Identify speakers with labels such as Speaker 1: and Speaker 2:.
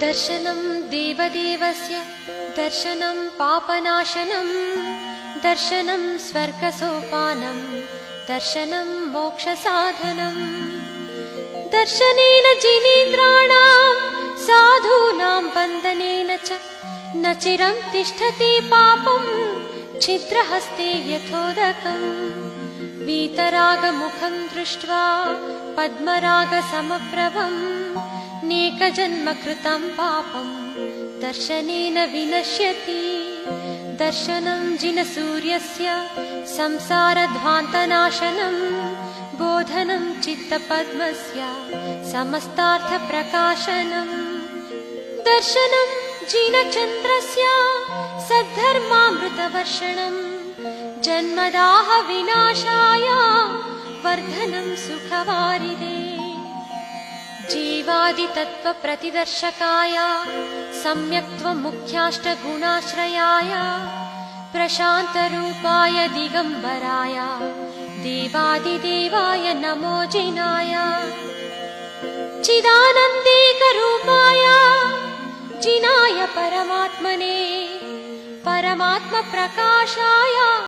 Speaker 1: दर्शनं देवदेवस्य दर्शनं पापनाशनं दर्शनं स्वर्गसोपानं दर्शनं मोक्षसाधनम् दर्शनेन जिनेन्द्राणां साधूनां वन्दनेन च न चिरं तिष्ठति पापं छिद्रहस्ते यथोदकम् वीतरागमुखं दृष्ट्वा पद्मरागसमप्रभम् नेकजन्म कृतं पापं दर्शनेन विनश्यति। दर्शनं जिनसूर्यस्य संसारध्वान्तनाशनम् बोधनं चित्तपद्मस्य समस्तार्थप्रकाशनम् दर्शनं जिनचन्द्रस्य सद्धर्मामृतवर्षणम् जन्मदाह विनाशाय वर्धनं सुखवारिदे। जीवादितत्त्वप्रतिदर्शकाय सम्यक्त्वमुख्याष्टगुणाश्रयाय प्रशान्तरूपाय दिगम्बराय देवादिदेवाय नमो जिनाय। चिदानन्देकरूपाय जिनाय परमात्मने परमात्मप्रकाशाय